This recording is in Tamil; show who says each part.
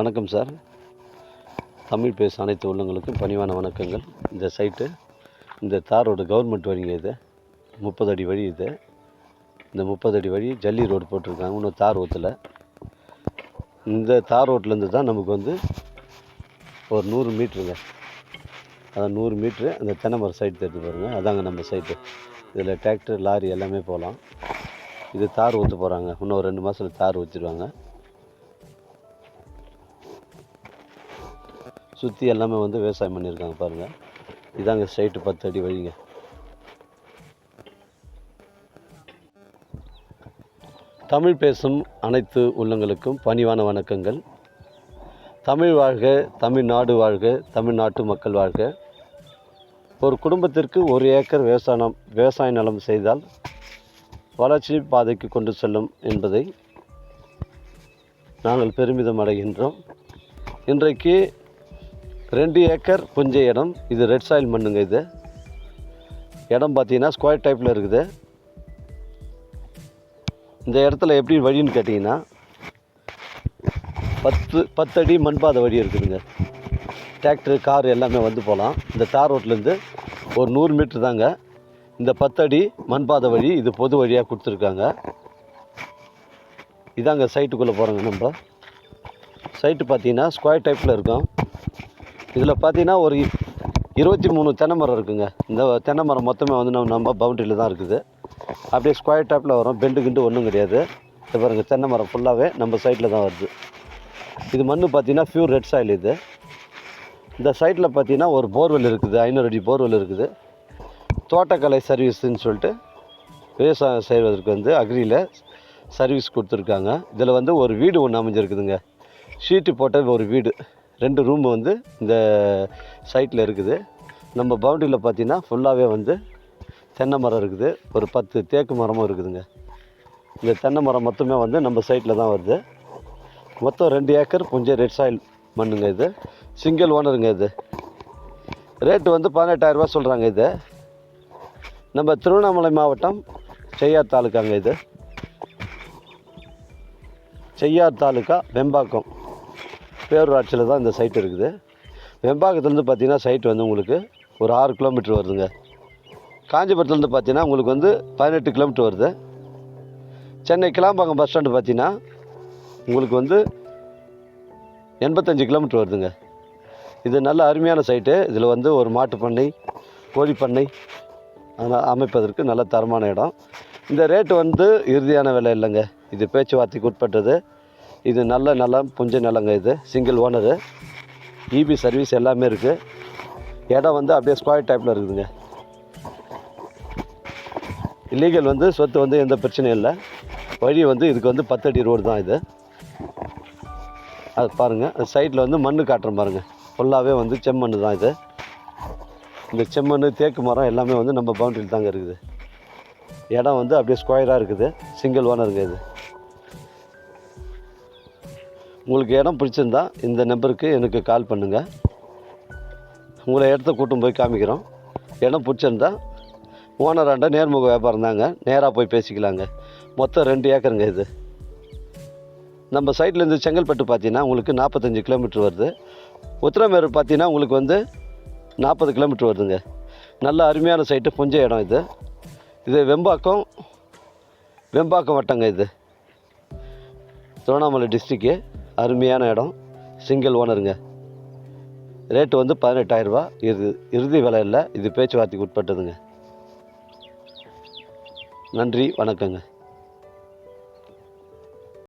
Speaker 1: வணக்கம் சார். தமிழ் பேச அனைத்து உள்ளங்களுக்கும் பணிவான வணக்கங்கள். இந்த சைட்டு இந்த தாரோட கவர்மெண்ட் வழிங்க இது. முப்பது அடி வழி இது. இந்த முப்பது அடி வழி ஜல்லி ரோடு போட்டிருக்காங்க இன்னும் தார் ஊற்றல இந்த தார் ரோட்லேருந்து தான் நமக்கு வந்து ஒரு நூறு மீட்ருங்க அதான் நூறு மீட்ரு அந்த தென்னமரம் சைட் தெரிஞ்சு பாருங்கள் அதாங்க நம்ம சைட்டு. இதில் டிராக்டர் லாரி எல்லாமே போகலாம். இது தார் ஊற்ற போகிறாங்க இன்னும் ஒரு ரெண்டு மாதத்தில் தார் ஊற்றிடுவாங்க சுற்றி எல்லாமே வந்து விவசாயம் பண்ணியிருக்காங்க பாருங்கள் இதாங்க ஸ்ட்ரைட்டு பத்து அடி வழிங்க. தமிழ் பேசும் அனைத்து உள்ளங்களுக்கும் பணிவான வணக்கங்கள். தமிழ் வாழ்க தமிழ்நாடு வாழ்க தமிழ்நாட்டு மக்கள் வாழ்க. ஒரு குடும்பத்திற்கு ஒரு ஏக்கர் விவசாயம் விவசாய நலம் செய்தால் வளர்ச்சி பாதைக்கு கொண்டு செல்லும் என்பதை நாங்கள் பெருமிதம் அடைகின்றோம். இன்றைக்கு ரெண்டு ஏக்கர் புஞ்ச இடம். இது ரெட் சாயில் மண்ணுங்க இது. இடம் பார்த்தீங்கன்னா ஸ்கொயர் டைப்பில் இருக்குது. இந்த இடத்துல எப்படி வழின்னு கேட்டிங்கன்னா பத்து பத்தடி மண்பாதை வழி இருக்குதுங்க. டிராக்டர் கார் எல்லாமே வந்து போகலாம். இந்த தார் ரோட்லேருந்து ஒரு நூறு மீட்ரு தாங்க. இந்த பத்தடி மண்பாதை வழி இது பொது வழியாக கொடுத்துருக்காங்க. இதாங்க சைட்டுக்குள்ளே போகிறோங்க நம்ம. சைட்டு பார்த்தீங்கன்னா ஸ்கொயர் டைப்பில் இருக்கும். இதில் பார்த்தீங்கன்னா ஒரு இருபத்தி மூணு தென்னை மரம் இருக்குங்க. இந்த தென்னை மரம் மொத்தமே வந்து நம்ம நம்ம பவுண்டரியில் தான் இருக்குது. அப்படியே ஸ்கொயர் டைப்பில் வரும். பெண்டு கிண்டு ஒன்றும் கிடையாது. இது பாருங்கள் தென்னை மரம் ஃபுல்லாகவே நம்ம சைட்டில் தான் வருது. இது மண் பார்த்தீங்கன்னா ப்யூர் ரெட் சாயில் இது. இந்த சைட்டில் பார்த்தீங்கன்னா ஒரு போர்வெல் இருக்குது. ஐநூறு அடி போர்வெல் இருக்குது. தோட்டக்கலை சர்வீஸுன்னு சொல்லிட்டு விவசாயம் செய்வதற்கு வந்து அக்ரியில் சர்வீஸ் கொடுத்துருக்காங்க. இதில் வந்து ஒரு வீடு ஒன்று அமைஞ்சிருக்குதுங்க. ஷீட்டு போட்ட ஒரு வீடு. ரெண்டு ரூம் வந்து இந்த சைட்டில் இருக்குது. நம்ம பவுண்டரியில் பார்த்தீங்கன்னா ஃபுல்லாகவே வந்து தென்னை மரம் இருக்குது. ஒரு பத்து தேக்கு மரமும் இருக்குதுங்க. இந்த தென்னை மரம் மொத்தமே வந்து நம்ம சைட்டில் தான் வருது. மொத்தம் ரெண்டு ஏக்கர் கொஞ்சம் ரெட் சாயில் மண்ணுங்க இது. சிங்கிள் ஓனருங்க இது. ரேட்டு வந்து பதினெட்டாயிரரூபா சொல்கிறாங்க இது. நம்ம திருவண்ணாமலை மாவட்டம் செய்யார் தாலுக்காங்க இது. செய்யார் தாலுக்கா வெம்பாக்கம். பேரூராட்சியில் தான் இந்த சைட் இருக்குது. வெம்பாக்கத்துலேருந்து பார்த்தீங்கன்னா சைட் வந்து உங்களுக்கு ஒரு ஆறு கிலோமீட்டர் வருதுங்க. காஞ்சிபுரத்துலேருந்து பார்த்தீங்கன்னா உங்களுக்கு வந்து பதினெட்டு கிலோமீட்டர் வருது. சென்னை கிளாம்பாக்கம் பஸ் ஸ்டாண்டு பார்த்தீங்கன்னா உங்களுக்கு வந்து எண்பத்தஞ்சு கிலோமீட்டர் வருதுங்க. இது நல்ல அருமையான சைட்டு இதில் வந்து ஒரு மாட்டு பண்ணை கோழி பண்ணை அமைப்பதற்கு நல்ல தரமான இடம். இந்த ரேட்டு வந்து இறுதியான விலை இல்லைங்க. இது பேச்சுவார்த்தைக்கு உட்பட்டது. இது நல்ல நிலம் புஞ்ச நிலங்க இது சிங்கிள் ஓனரு இபி சர்வீஸ் எல்லாமே இருக்குது இடம் வந்து அப்படியே ஸ்கொயர் டைப்பில் இருக்குதுங்க. இல்லீகல் வந்து சொத்து வந்து எந்த பிரச்சனையும் இல்லை. வழி வந்து இதுக்கு வந்து பத்தடி ரோடு தான் இது. அது பாருங்கள் அது சைடில் வந்து மண் காட்டுற பாருங்கள் ஃபுல்லாகவே வந்து செம்மண் தான் இது. இந்த செம்மண் தேக்கு மரம் எல்லாமே வந்து நம்ம பவுண்டரியில் தாங்க இருக்குது. இடம் வந்து அப்படியே ஸ்கொயராக இருக்குது. சிங்கிள் ஓனருங்க இது. உங்களுக்கு இடம் பிடிச்சிருந்தா இந்த நம்பருக்கு எனக்கு கால் பண்ணுங்கள் உங்களை இடத்த கூட்டும் போய் காமிக்கிறோம். இடம் பிடிச்சிருந்தா ஓனராண்ட நேர்முக வியாபாரம் தாங்க. நேராக போய் பேசிக்கலாங்க. மொத்தம் ரெண்டு ஏக்கருங்க இது. நம்ம சைட்லேருந்து செங்கல்பட்டு பார்த்தீங்கன்னா உங்களுக்கு நாற்பத்தஞ்சு கிலோமீட்டர் வருது. உத்தரமேரு பார்த்தீங்கன்னா உங்களுக்கு வந்து நாற்பது கிலோமீட்டர் வருதுங்க. நல்ல அருமையான சைட்டு புஞ்ச இடம் இது. இது வெம்பாக்கம் வெம்பாக்கம் வட்டங்க இது. திருவண்ணாமலை டிஸ்ட்ரிக்கு அருமையான இடம். சிங்கிள் ஓனருங்க ரேட்டு வந்து பதினெட்டாயிரரூபா. இது இறுதி விலை இல்லை. இது பேச்சுவார்த்தைக்கு உட்பட்டதுங்க. நன்றி வணக்கங்க.